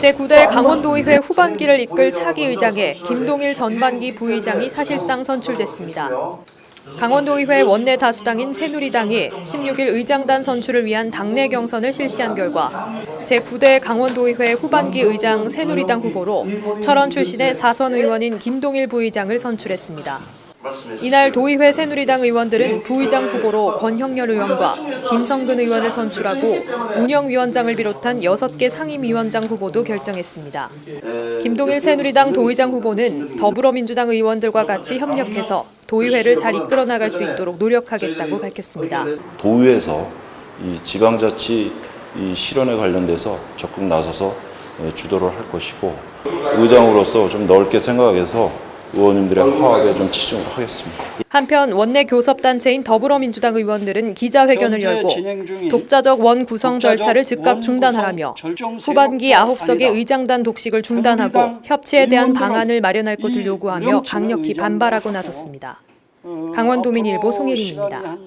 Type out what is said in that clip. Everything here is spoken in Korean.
제9대 강원도의회 후반기를 이끌 차기 의장에 김동일 전반기 부의장이 사실상 선출됐습니다. 강원도의회 원내 다수당인 새누리당이 16일 의장단 선출을 위한 당내 경선을 실시한 결과 제9대 강원도의회 후반기 의장 새누리당 후보로 철원 출신의 사선 의원인 김동일 부의장을 선출했습니다. 이날 도의회 새누리당 의원들은 부의장 후보로 권형렬 의원과 김성근 의원을 선출하고 운영위원장을 비롯한 6개 상임위원장 후보도 결정했습니다. 김동일 새누리당 도의장 후보는 더불어민주당 의원들과 같이 협력해서 도의회를 잘 이끌어 나갈 수 있도록 노력하겠다고 밝혔습니다. 도의회에서 이 지방자치 이 실현에 관련돼서 적극 나서서 예, 주도를 할 것이고 의장으로서 좀 넓게 생각해서 의원님들의 화합에 좀 치중을 하겠습니다. 한편 원내 교섭단체인 더불어민주당 의원들은 기자회견을 열고 독자적 원 구성 절차를 즉각 중단하라며 후반기 9석의 의장단 독식을 중단하고 협치에 대한 방안을 마련할 것을 요구하며 강력히 반발하고 나섰습니다. 강원도민일보 송혜림입니다.